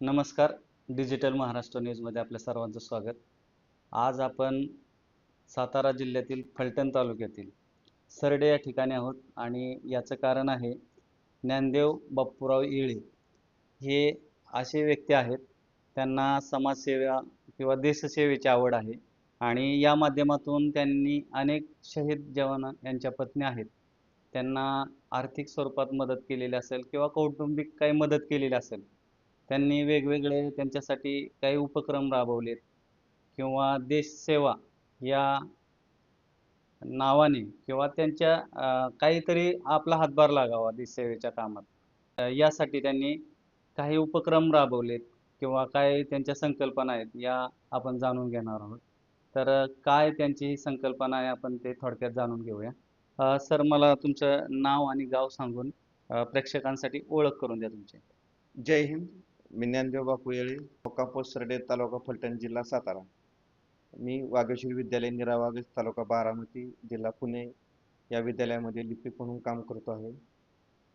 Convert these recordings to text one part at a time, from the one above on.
नमस्कार. डिजिटल महाराष्ट्र न्यूजमध्ये आपल्या सर्वांचं स्वागत. आज आपण सातारा जिल्ह्यातील फलटण तालुक्यातील सरडे या ठिकाणी आहोत आणि याचं कारण आहे ज्ञानदेव बाप्पूराव येळे. हे असे व्यक्ती आहेत त्यांना समाजसेवा किंवा देशसेवेची आवड आहे आणि या माध्यमातून त्यांनी अनेक शहीद जवान यांच्या पत्नी आहेत. त्यांना आर्थिक स्वरूपात मदत केलेली असेल किंवा कौटुंबिक काही मदत केलेली असेल त्यांनी वेगवेगळे त्यांच्यासाठी काही उपक्रम राबवलेत. किंवा देशसेवा या नावाने किंवा त्यांच्या काहीतरी आपला हातभार लागावा देशसेवेच्या कामात. यासाठी त्यांनी काही उपक्रम राबवलेत किंवा काय त्यांच्या संकल्पना आहेत या आपण जाणून घेणार आहोत. तर काय त्यांची ही संकल्पना आहे आपण ते थोडक्यात जाणून घेऊया. सर मला तुमचं नाव आणि गाव सांगून प्रेक्षकांसाठी ओळख करून द्या तुमची. जय हिंद. मी ज्ञानदेव बापू येळे पोस्ट सरडे तालुका फलटण जिल्हा सातारा. मी वाघेश्वर विद्यालय निरावागज तालुका बारामती जिल्हा पुणे या विद्यालयामध्ये लिपिक म्हणून काम करतो आहे.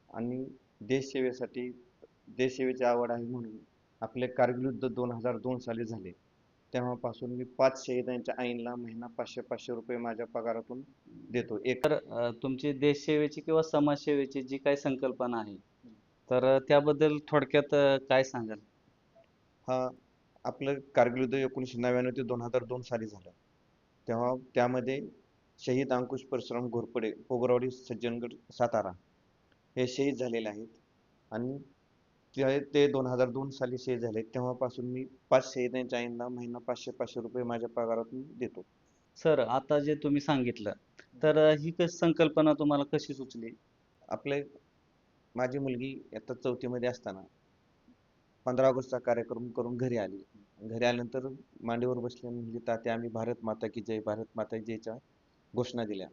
आणि देशसेवेसाठी देशसेवेची आवड आहे म्हणून आपले कारगिल युद्ध दोन हजार दोन साली झाले. तेव्हापासून मी पाच शहीदांच्या आईनला महिना पाचशे पाचशे रुपये माझ्या पगारातून देतो. एक तर तुमची देशसेवेची किंवा समाजसेवेची जी काही संकल्पना आहे तर त्याबद्दल थोडक्यात काय सांगाल? हा आपलं कारगिल युद्ध एकोणीसशे नव्याण्णव ते दोन हजार दोन साली झालं. तेव्हा त्यामध्ये शहीद अंकुश परशुराम घोरपडे पोगरवाडी सज्जनगड सातारा हे शहीद झालेले आहेत. आणि ते ते दोन हजार दोन साली शहीद झाले तेव्हापासून मी पाच शहीदांच्या आईंना महिना पाचशे पाचशे रुपये माझ्या पगारातून देतो. सर आता जे तुम्ही सांगितलं तर ही कशी संकल्पना तुम्हाला कशी सुचली? आपले माझी मुलगी आता चौथीमध्ये असताना पंधरा ऑगस्टचा कार्यक्रम करून घरी आली. घरी आल्यानंतर मांडीवर बसले आणि म्हणली तात्या आम्ही भारत माता की जय भारत माता की जयच्या घोषणा दिल्या.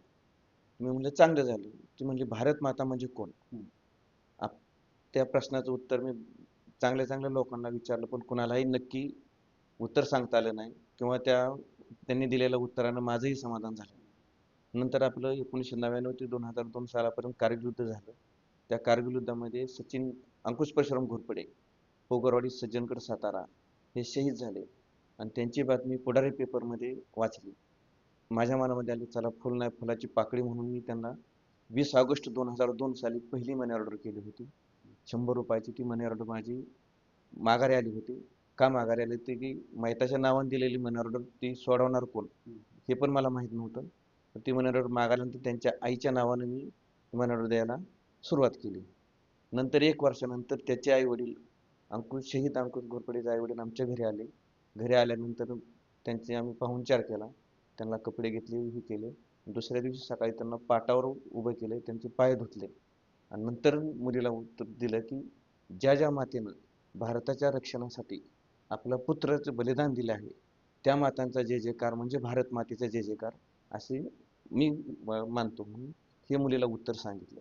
मी म्हणलं चांगलं झालं. ती म्हणली भारत माता म्हणजे कोण. आप त्या प्रश्नाचं उत्तर मी चांगल्या चांगल्या लोकांना विचारलं पण कुणालाही नक्की उत्तर सांगता आलं नाही किंवा त्या त्यांनी दिलेल्या उत्तरानं माझंही समाधान झालं. नंतर आपलं एकोणीसशे नव्याण्णव ते दोन हजार दोन सालापर्यंत कारगिल युद्ध झालं. त्या कारगिल युद्धामध्ये सचिन अंकुश परशुराम घोरपडे पोगरवाडी सज्जनगड सातारा हे शहीद झाले आणि त्यांची बातमी पुढारी पेपरमध्ये वाचली. माझ्या मनामध्ये आली चला फुल नाही फुलाची पाकळी म्हणून मी त्यांना वीस ऑगस्ट दोन हजार दोन साली पहिली मनी ऑर्डर केली होती. शंभर रुपयाची ती मनी ऑर्डर माझी माघारी आली होती. का माघारी आली? होती की मैताच्या नावाने दिलेली मनी ऑर्डर ती सोडवणार कोण? हे पण मला माहीत नव्हतं. ती मनी ऑर्डर मागाल्यानंतर त्यांच्या आईच्या नावानं मी मनी ऑर्डर द्यायला सुरुवात केली. नंतर एक वर्षानंतर त्याचे आई वडील अंकुश शहीद अंकुश घोरपडेचे आई वडील आमच्या घरी आले. घरी आल्यानंतर त्यांचे आम्ही पाहुणचार केला. त्यांना कपडे घेतले हे केले. दुसऱ्या दिवशी सकाळी त्यांना पाटावर उभं केले त्यांचे पाय धुतले. आणि नंतर मुलीला उत्तर दिलं की ज्या ज्या मातेनं भारताच्या रक्षणासाठी आपला पुत्राचं बलिदान दिले आहे त्या मातांचा जे जयकार म्हणजे भारत मातेचा जय जयकार असे मी मानतो. म्हणून हे मुलीला उत्तर सांगितलं.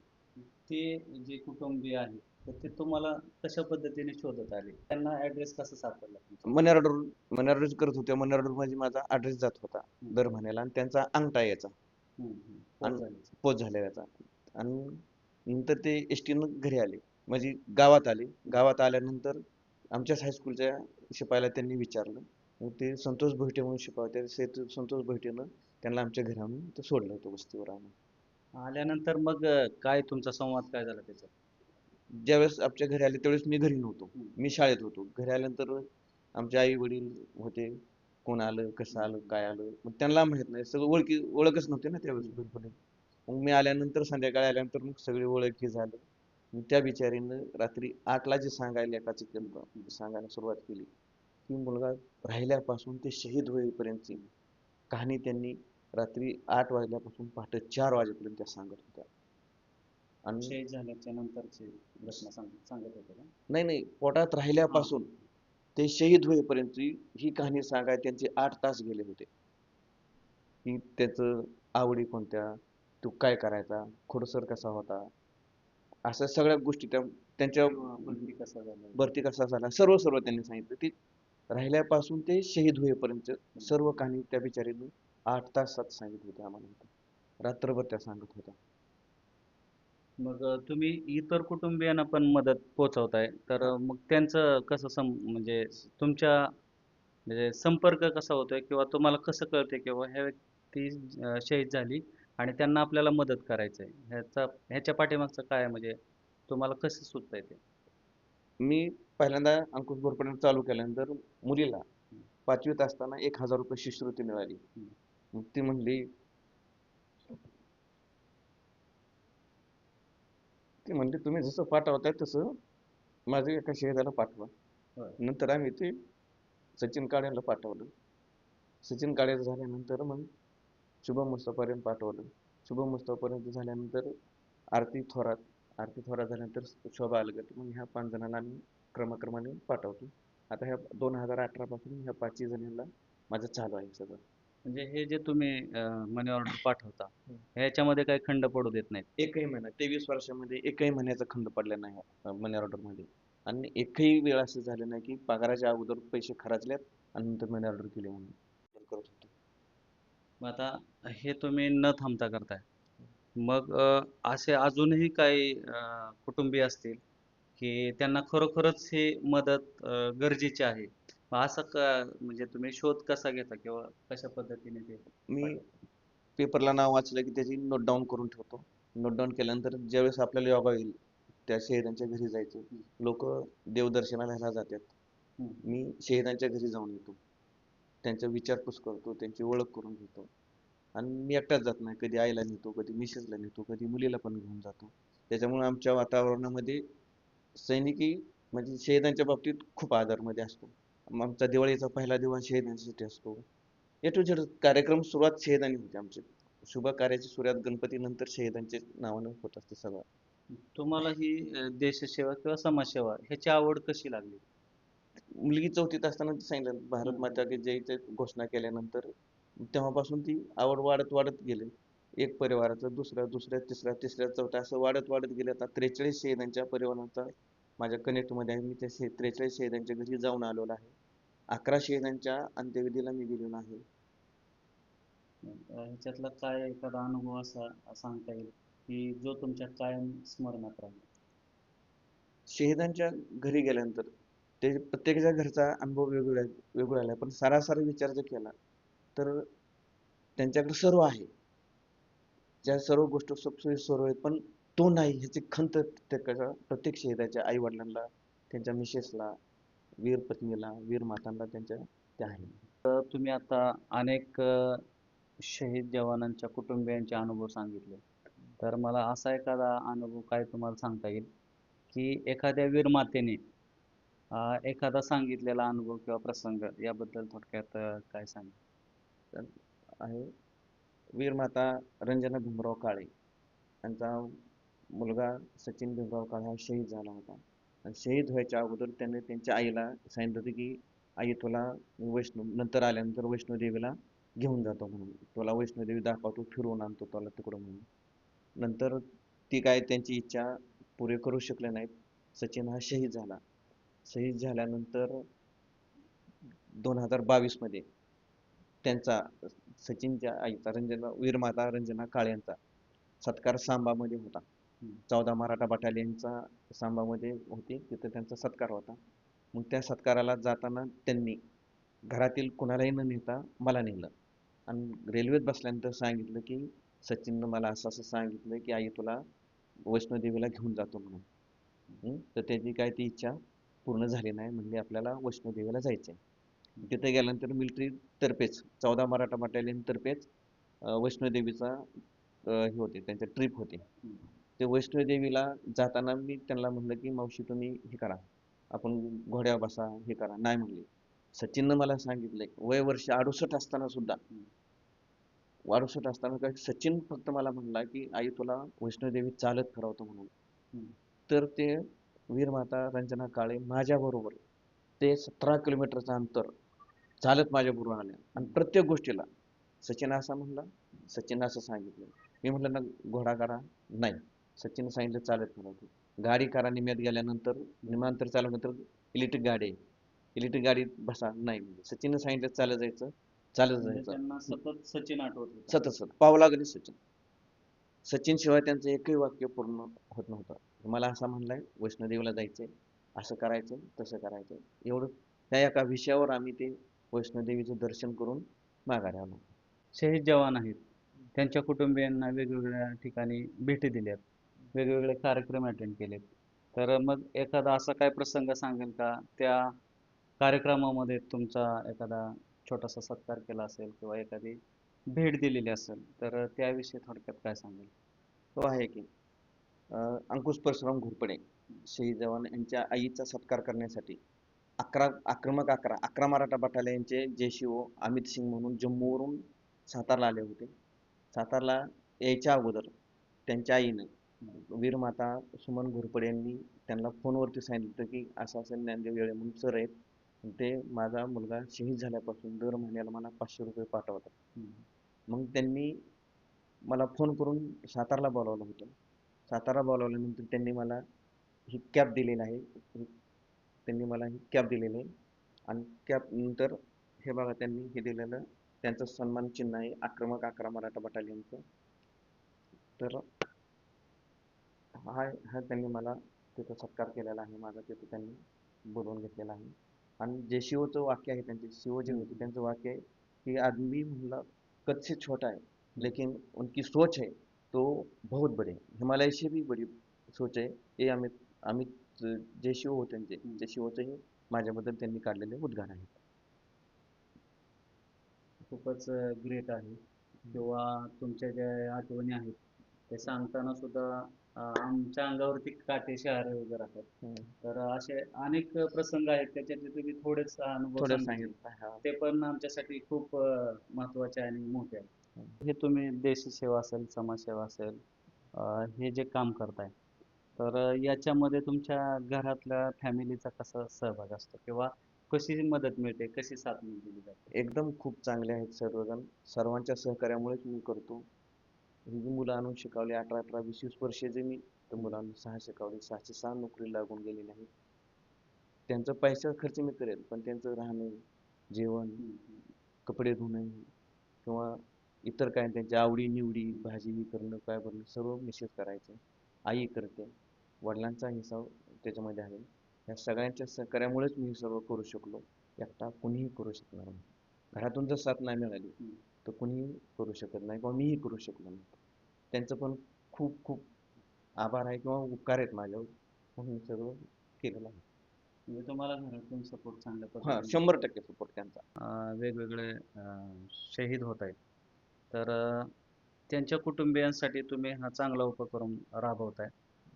ते जे कुटुंबीय आहे तर ते तुम्हाला कशा पद्धतीने शोधत आले? त्यांना ऍड्रेस कसा सापडला तुमचा? मनी ऑर्डर मनी ऑर्डर करत होते. मनी ऑर्डरमध्ये माझा ॲड्रेस जात होता दर महिन्याला. आणि त्यांचा अंगठा यायचा. पोच झालेल्याचा आणि नंतर ते एस टीनं घरी आले. म्हणजे गावात आले. गावात आल्यानंतर आमच्याच हायस्कूलच्या शिपायाला त्यांनी विचारलं. मग ते संतोष भोईटे म्हणून शिपाई होते. संतोष भोईटेनं त्यांना आमच्या घरी आणून ते सोडलं होतं वस्तीवर आणून आल्यानंतर मग अ, काय तुमचा संवाद काय झाला त्याच्यात? ज्यावेळेस आमच्या घरी आले त्यावेळेस मी घरी नव्हतो. हम्म. मी शाळेत होतो. घरी आल्यानंतर आमचे आई वडील होते. कोण आलं कसं आलं काय आलं मग त्यांना माहीत नाही. सगळं ओळखी ओळखच नव्हती ना त्यावेळेस बिलकुल मग मी आल्यानंतर संध्याकाळी आल्यानंतर मग सगळे ओळखी झालं. मग त्या बिचारीनं रात्री आठला जे सांगायला एकाचं केलं सांगायला सुरुवात केली. की मुलगा राहिल्यापासून ते शहीद होईपर्यंतची कहाणी त्यांनी रात्री आठ वाजल्यापासून पहाटे चार वाजेपर्यंत त्या सांगत होत्या. आणि शहीद झाल्याच्या नंतरची घटना सांग सांगत होते का? नाही नाही. पोटात राहिल्यापासून ते शहीद होईपर्यंत ही कहाणी सांगाय त्यांचे आठ तास गेले होते. की त्याचं आवडी कोणत्या? तो काय करायचा? खोडसर कसा होता? अशा सगळ्या गोष्टी त्या त्यांच्या किंवा बंदी कसा झाला? भरती कसा झाला? सर्व सर्व त्यांनी सांगितलं ती राहिल्यापासून ते शहीद होईपर्यंत सर्व कहाणी त्या बिचारीनं आठ तासात सांगितली होती आम्हाला रात्रभर त्या सांगत होत्या. मग तुम्ही इतर कुटुंबियांना पण मदत पोहोचवताय. तर मग त्यांचं कसं सम म्हणजे तुमच्या म्हणजे संपर्क कसा होतोय? किंवा तुम्हाला कसं कळतंय किंवा ह्या व्यक्ती शहीद झाली आणि त्यांना आपल्याला मदत करायचं आहे ह्याचा ह्याच्या पाठीमागचं काय आहे? म्हणजे तुम्हाला कसं सुचतंय ते? मी पहिल्यांदा अंकुश बोरपणे चालू केल्यानंतर मुलीला पाचवीत असताना एक हजार रुपये शिष्यवृत्ती मिळाली. मग ती म्हणली ती म्हणली तुम्ही जसं पाठवताय तसं माझ्या एका शहीदाला पाठवा. नंतर आम्ही ते सचिन काळेला पाठवलं. सचिन काळे झाल्यानंतर मग शुभम मुस्तापर्यंत पाठवलं. शुभम मुस्तापर्यंत झाल्यानंतर आरती थोरात आरती थोरात झाल्यानंतर शोभा अलगत मग ह्या पाच जणांना आम्ही क्रमाक्रमाने पाठवतो. आता ह्या दोन हजार अठरा पासून ह्या पाचही जणांना माझं चालू आहे सगळं. म्हणजे हे जे तुम्ही मनी ऑर्डर पाठवता ह्याच्यामध्ये काही खंड पडू देत नाहीत. एकही महिना तेवीस वर्षामध्ये एकही महिन्याचा खंड पडला नाही मनी ऑर्डरमध्ये आणि एकही वेळ असं झालं नाही की पगाराच्या अगोदर पैसे खर्चल्यात आणि नंतर मनी ऑर्डर केले म्हणून. मग आता हे तुम्ही न थांबता करताय. मग असे अजूनही काही कुटुंबीय असतील की त्यांना खरोखरच ही मदत गरजेची आहे? मग असं का म्हणजे तुम्ही शोध कसा घेता किंवा कशा पद्धतीने ते मी पेपरला नाव वाचलं की त्याची नोट डाऊन करून ठेवतो. नोट डाऊन केल्यानंतर ज्यावेळेस आपल्याला योगा येईल त्या शहीदांच्या घरी जायचं. लोक देवदर्शनाला ह्याला जातात. हम्म. मी शहीदांच्या घरी जाऊन येतो. त्यांचा विचारपूस करतो त्यांची ओळख करून घेतो. आणि मी एकटाच जात नाही. कधी आईला नेतो कधी मिसेसला नेतो कधी मुलीला पण घेऊन जातो. त्याच्यामुळे आमच्या वातावरणामध्ये सैनिकी म्हणजे शहीदांच्या बाबतीत खूप आदरमध्ये असतो. आमचा दिवाळीचा पहिला दिवस शहीदांसाठी असतो. ए टू झेड कार्यक्रम सुरुवात शहीदांनी होते आमचे. शुभ कार्याची सुरुवात गणपती नंतर शहीदांचे नावानं होत असते सगळं. तुम्हाला ही अ, देशसेवा किंवा समाजसेवा ह्याची आवड कशी लागली? मुलगी चौथीत असताना ती सांगितलं भारत हम्म. माता की जयची घोषणा केल्यानंतर तेव्हापासून ती आवड वाढत वाढत गेली. एक परिवाराचं दुसऱ्या दुसऱ्या तिसऱ्या तिसऱ्या चौथ्या असं वाढत वाढत गेले. आता त्रेचाळीस शहीदांच्या परिवाराचा माझ्या कनेक्टमध्ये आहे. मी त्या शे त्रेचाळीस शहीदांच्या घरी जाऊन आलेलो आहे. अकरा शहीदांच्या अंत्यविधीला मी गेलेलो आहे. ह्याच्यातला काय एखादा अनुभव असा सांगता येईल की जो तुमच्या कायम स्मरणात राहील? शहीदांच्या घरी गेल्यानंतर ते प्रत्येकाच्या घरचा अनुभव वेगवेगळा वेगळा आला. पण सरासरी विचार जर केला तर त्यांच्याकडे सर्व आहे. ज्या सर्व गोष्टी सुखसोयी सर्व आहेत पण तो नाही ह्याची खंत त्याच्या प्रत्येक शहीदाच्या आई वडिलांना त्यांच्या मिसेसला वीर पत्नीला वीर मातांना त्यांच्या त्या आहे. तर तुम्ही आता अनेक शहीद जवानांच्या कुटुंबियांचे अनुभव सांगितले. तर मला असा एखादा अनुभव काय तुम्हाला सांगता येईल? की एखाद्या वीर मातेने एखादा सांगितलेला अनुभव किंवा प्रसंग याबद्दल थोडक्यात काय सांगा आहे. वीरमाता रंजना भीमराव काळे त्यांचा मुलगा सचिन भीमराव काळे हा शहीद झाला होता. आणि शहीद व्हायच्या अगोदर त्याने त्यांच्या आईला सांगितलं होतं की आई तुला वैष्णव नंतर आल्यानंतर वैष्णोदेवीला घेऊन जातो म्हणून. तुला वैष्णोदेवी दाखवतो फिरवून आणतो तुला तिकडं म्हणून. नंतर ती काय त्यांची इच्छा पुरे करू शकले नाहीत. सचिन हा शहीद झाला. शहीद झाल्यानंतर दोन हजार बावीसमध्ये त्यांचा सचिनच्या आईचा रंजना वीरमाता रंजना काळे यांचा सत्कार सांबामध्ये होता. चौदा मराठा बटालियनचा सांबामध्ये होते. तिथं त्यांचा सत्कार होता. मग त्या सत्काराला जाताना त्यांनी घरातील कुणालाही न नेता मला नेलं. आणि रेल्वेत बसल्यानंतर सांगितलं की सचिननं मला असं असं सांगितलं की आई तुला वैष्णोदेवीला घेऊन जातो म्हणून. तर त्याची काय ती इच्छा पूर्ण झाली नाही. म्हणजे आपल्याला वैष्णोदेवीला जायचं आहे तिथे गेल्यानंतर मिलिटरी तर्फेच चौदा मराठा बटालियन तर्फेच वैष्णोदेवीचा हे होते. त्यांच्या ट्रिप होते. ते वैष्णोदेवीला जाताना मी त्यांना म्हणलं की मावशी तुम्ही हे करा. आपण घोड्यावर बसा हे करा. नाही म्हणले. सचिननं मला सांगितलंय वय वर्ष अडुसष्ट असताना सुद्धा. अडुसष्ट असताना काय सचिन फक्त मला म्हणला की आई तुला वैष्णोदेवी चालत फिरवतो म्हणून. तर ते वीरमाता रंजना काळे माझ्याबरोबर ते सतरा किलोमीटरचं अंतर चालत माझ्याबरोबर आल्या आणि प्रत्येक गोष्टीला सचिन असा म्हणला सचिन असं सांगितलं. मी म्हटलं ना घोडा करा. नाही. सचिन सांगितलं चालत फिरवतो गाडी करा निम्यात गेल्यानंतर निमांतर चालवल्यानंतर इलेक्ट्रिक गाडी आहे. इलेक्ट्रिक गाडीत बसा नाही म्हणजे सचिननं सांगितलं चालत जायचं चालत म्हणजे जायचं. त्यांना सतत सचिन आठवत होता. सतत सतत. पावला गणित सचिन. सचिन शिवाय त्यांचं एकही वाक्य पूर्ण होत नव्हतं. मला असं म्हणलंय वैष्णोदेवीला जायचंय असं करायचं तसं करायचं एवढं त्या एका विषयावर आम्ही ते वैष्णोदेवीचं दर्शन करून माघारी आलो. शहीद जवान आहेत. त्यांच्या कुटुंबियांना वेगवेगळ्या ठिकाणी भेटी दिल्यात. वेगवेगळे कार्यक्रम अटेंड केलेत. तर मग एखादा असा काय प्रसंग सांगेल का? त्या कार्यक्रमामध्ये तुमचा एखादा छोटासा सत्कार केला असेल किंवा एखादी भेट दिलेली असेल तर त्याविषयी थोडक्यात काय सांगेल? तो आहे की अंकुश परशुराम घुरपडे शहीद जवान यांच्या आईचा सत्कार करण्यासाठी अकरा आक्रमक अकरा अकरा मराठा बटालियनचे जेशीओ अमित सिंग म्हणून जम्मूवरून सातारला आले होते. सातारला यायच्या अगोदर त्यांच्या आईनं वीरमाता सुमन घोरपडे यांनी त्यांना फोनवरती सांगितलं की असं असं ज्ञानदेव येळे म्हणून सर आहेत. ते माझा मुलगा शहीद झाल्यापासून दर महिन्याला मला पाचशे रुपये पाठवतात. मग त्यांनी मला फोन करून सातारला बोलावलं होतं. सातारा बोलावल्यानंतर त्यांनी मला ही कॅब दिलेली आहे. त्यांनी मला ही कॅब दिलेली आहे. आणि कॅब नंतर हे बघा त्यांनी हे दिलेलं त्यांचं सन्मान चिन्ह आहे. आक्रमक अकरा मराठा बटालियनचं. तर हा हा त्यांनी मला तिथं सत्कार केलेला आहे. माझा तिथं त्यांनी बोलवून घेतलेला आहे. आणि जे शिवचं वाक्य आहे त्यांचे शिव जे होते त्यांचं वाक्य आहे कि आदमी म्हणला कद से छोटा है लेकिन उनकी सोच है तो बहुत बड़े हिमालय से भी बड़ी सोच आहे. हे अमित अमित जे शिव होते त्यांचे जे शिवचं हे माझ्याबद्दल त्यांनी काढलेले उद्गार आहेत. खूपच ग्रेट आहे. किंवा तुमच्या ज्या आठवणी आहेत ते सांगताना सुद्धा आमच्या अंगावरती काटे शहारे वगैरे राहतात तर असे अनेक प्रसंग आहेत त्याच्यातले तुम्ही थोडेच अनुभव सांगितले. ते पण आमच्यासाठी खूप अं, महत्त्वाचे आणि मोठे आहे हे तुम्ही देशी सेवा असेल समाजसेवा असेल हे जे काम करताय तर याच्यामध्ये तुमच्या घरातल्या फॅमिलीचा कसा सहभाग असतो? किंवा कशी मदत मिळते? कशी साथ दिली जाते एकदम खूप चांगले आहेत सर्वजण. सर्वांच्या सहकार्यामुळेच मी करतो. ही जी मुलं आणून शिकवली अठरा अठरा वीस वीस वर्षाचे मी त्या मुलांना सहा शिकवले सहाशे सहा नोकरी लागून गेलेली आहे त्यांचा पैसा खर्च मी करेल पण त्यांचं राहणे जेवण कपडे धुणे किंवा इतर काय त्यांच्या आवडी निवडी भाजी करणं काय करणं सर्व मिसेस करायचं. आई करते. वडिलांचा हिसाब त्याच्यामध्ये आहे. या सगळ्यांच्या सहकार्यामुळेच मी हे सर्व करू शकलो. एकटा कुणीही करू शकणार नाही. घरातून जर साथ नाही मिळाली. तर कुणीही करू शकत नाही किंवा मीही करू शकलो नाही. त्यांचं पण खूप खूप आभार आहे किंवा उपकार आहेत माझ्यावर म्हणून मी सगळं केलेलं आहे. म्हणजे तुम्हाला घरातून सपोर्ट चांगल्या हा पद्धतीने शंभर टक्के सपोर्ट त्यांचा. अं, वेगवेगळे अं, शहीद होत आहेत. तर अं, त्यांच्या कुटुंबियांसाठी तुम्ही हा चांगला उपक्रम राबवताय.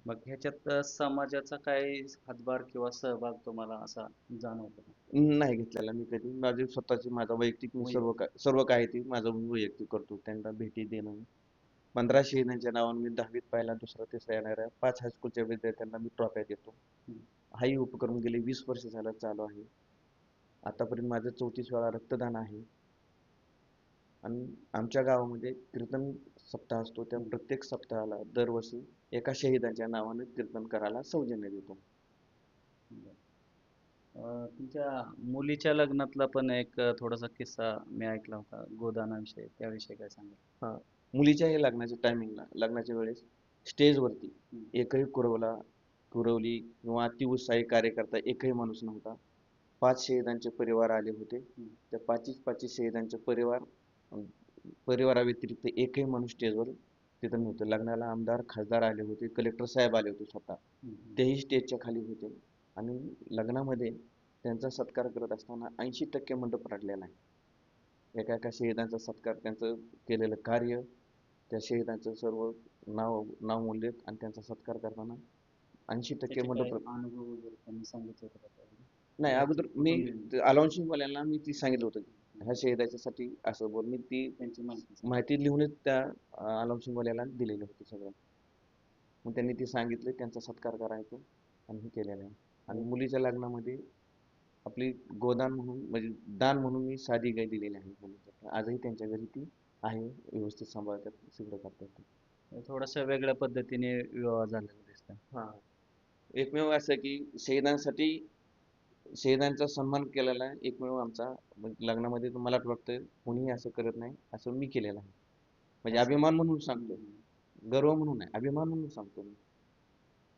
मग ह्याच्यात अं, समाजाचा काही हातभार किंवा सहभाग तुम्हाला असा जाणवतो का? नाही घेतलेला मी कधी. माझी स्वतःची माझा वैयक्तिक मी सर्व काय सर्व काय ते माझं मी वैयक्तिक करतो. त्यांना भेटी देणं पंधरा शहीदांच्या नावाने मी दहावीत पहिला दुसरा तिसरा येणाऱ्या पाच हायस्कूलच्या विद्यार्थ्यांना मी ट्रॉफ्या देतो. हाही उपक्रम गेले वीस वर्ष झालं चालू आहे. आतापर्यंत माझं चौतीस वेळा रक्तदान आहे. आणि आमच्या गावामध्ये कीर्तन सप्ताह असतो. त्या प्रत्येक सप्ताहाला दरवर्षी एका शहीदाच्या नावाने कीर्तन करायला सौजन्य देतो. अं, तुमच्या मुलीच्या लग्नातला पण एक अं, थोडासा किस्सा मी ऐकला होता गोदानाविषयी त्याविषयी काय सांगाल? मुलीच्या हे लग्नाच्या टायमिंगला लग्नाच्या वेळेस स्टेजवरती. एकही कुरवला कुरवली किंवा अतिउत्साही कार्यकर्ता एकही माणूस नव्हता. पाच शहीदांचे परिवार आले होते. त्या पाचीच पाचीस शहीदांचे परिवार अं, परिवाराव्यतिरिक्त एकही माणूस स्टेजवर तिथं नव्हतं. लग्नाला आमदार खासदार आले होते. कलेक्टर साहेब आले होते स्वतः. तेही स्टेजच्या खाली होते. आणि लग्नामध्ये त्यांचा सत्कार करत असताना ऐंशी टक्के मंडप रडलेला आहे एका एका शहीदांचा सत्कार त्यांचं केलेलं कार्य त्या शहीदांचं सर्व नाव नावमूल्यक आणि त्यांचा सत्कार करताना ऐंशी टक्के मंडप अनुभव वगैरे त्यांनी सांगितलं होतं का त्यावेळी? नाही अगोदर मी अलाउन्सिंगवाल्यांना मी ती सांगितलं होतं ह्या शहीदाच्यासाठी असं बोल मी ती त्यांची. माहिती लिहूनच त्या अलाउन्सिंगवाल्याला दिलेली होती सगळं मग त्यांनी ती सांगितलं त्यांचा सत्कार करायचं आणि हे केलेलं आहे आणि मुलीच्या लग्नामध्ये आपली गोदान म्हणून म्हणजे दान म्हणून मी साधी गाय दिलेली आहे मुलीच्या. आजही त्यांच्या घरी ती आहे व्यवस्थित सांभाळतात सगळं करतात ते. थोडासा वेगळ्या पद्धतीने विवाह झालेला दिसतोय हा. एकमेव असं की शहीदांसाठी शहीदांचा सन्मान केलेला आहे एकमेव आमचा म्हणजे लग्नामध्ये मला वाटतं कोणीही असं करत नाही असं मी केलेलं आहे. म्हणजे अभिमान म्हणून सांगतो. गर्व म्हणून आहे अभिमान म्हणून सांगतो मी.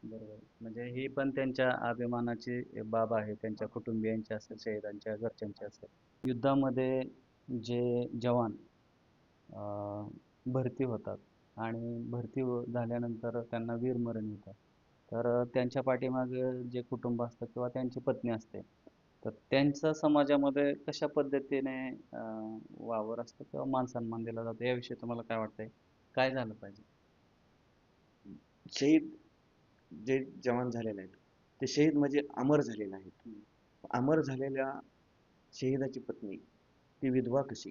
बरोबर. म्हणजे ही पण त्यांच्या अभिमानाची बाब आहे. त्यांच्या कुटुंबियांची असेल शहीदांच्या घरच्यांची असेल. युद्धामध्ये जे जवान अं, भरती होतात आणि भरती हो- झाल्यानंतर त्यांना वीरमरण येतं. तर त्यांच्या पाठीमागे जे कुटुंब असतं किंवा त्यांची पत्नी असते तर त्यांचा समाजामध्ये कशा पद्धतीने अं, वावर असतो किंवा मान सन्मान दिला जातो? याविषयी तुम्हाला काय वाटतंय? काय झालं पाहिजे? शहीद जे जवान झालेले आहेत ते शहीद म्हणजे अमर झालेले आहेत. अमर झालेल्या शहीदाची पत्नी ती विधवा कशी.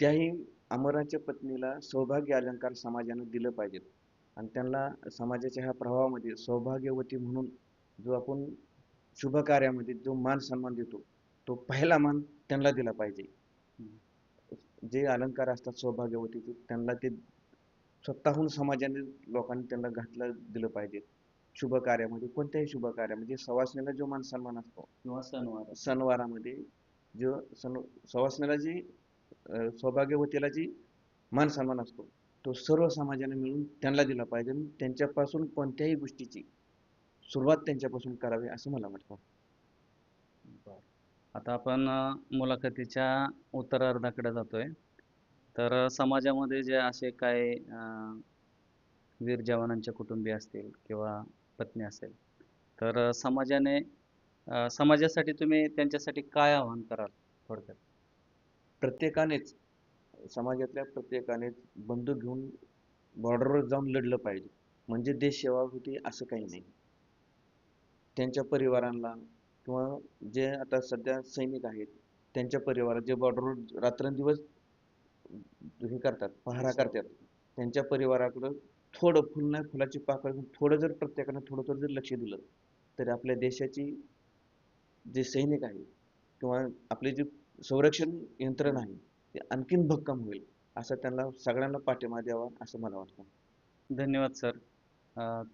त्याही अमराच्या पत्नीला सौभाग्य अलंकार समाजानं दिलं पाहिजेत. आणि त्यांना समाजाच्या ह्या प्रवाहामध्ये सौभाग्यवती म्हणून जो आपण शुभ कार्यामध्ये जो मान सन्मान देतो तो पहिला मान त्यांना दिला पाहिजे. जे अलंकार असतात सौभाग्यवतीचे त्यांना ते स्वतःहून समाजाने लोकांनी त्यांना घातलं दिलं पाहिजे. शुभ कार्यामध्ये कोणत्याही शुभ कार्यामध्ये सवासणीला जो मान सन्मान असतो किंवा सणवार सणवारामध्ये जो सण सवासणीला जी अं, सौभाग्यवतीला जी मान सन्मान असतो तो सर्व समाजाने मिळून त्यांना दिला पाहिजे आणि त्यांच्यापासून कोणत्याही गोष्टीची सुरुवात त्यांच्यापासून करावी असं मला वाटतं. बरं. आता आपण अ, मुलाखतीच्या उत्तरार्धाकडे जातोय. तर समाजामध्ये जे असे काय वीर जवानांचे कुटुंबीय असतील किंवा पत्नी असेल तर समाजाने समाजासाठी तुम्ही त्यांच्यासाठी काय आवाहन कराल थोडक्यात? प्रत्येकानेच समाजातल्या प्रत्येकानेच बंदूक घेऊन बॉर्डरवर जाऊन लढलं पाहिजे. म्हणजे देश सेवा होती असं काही नाही. त्यांच्या परिवारांना किंवा जे आता सध्या सैनिक आहेत त्यांच्या परिवारात जे बॉर्डरवर रात्रंदिवस हे करतात पहारा करतात. त्यांच्या परिवाराकडं थोडं फुल नाही फुलाची पाकळी थोडं जर प्रत्येकानं थोडं थोडं जर लक्ष दिलं तर आपल्या देशाची जे सैनिक आहेत किंवा आपले जे संरक्षण यंत्रणा आहे ते आणखीन भक्कम होईल असं त्यांना सगळ्यांना पाठिंबा द्यावा असं मला वाटतं. धन्यवाद सर.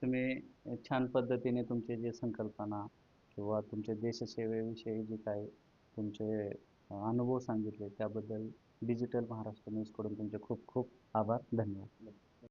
तुम्ही छान पद्धतीने तुमचे जे संकल्पना किंवा तुमच्या देशसेवेविषयी जे काय तुमचे अनुभव सांगितले त्याबद्दल डिजिटल महाराष्ट्र न्यूजकडून तुमचे खूप खूप आभार. धन्यवाद.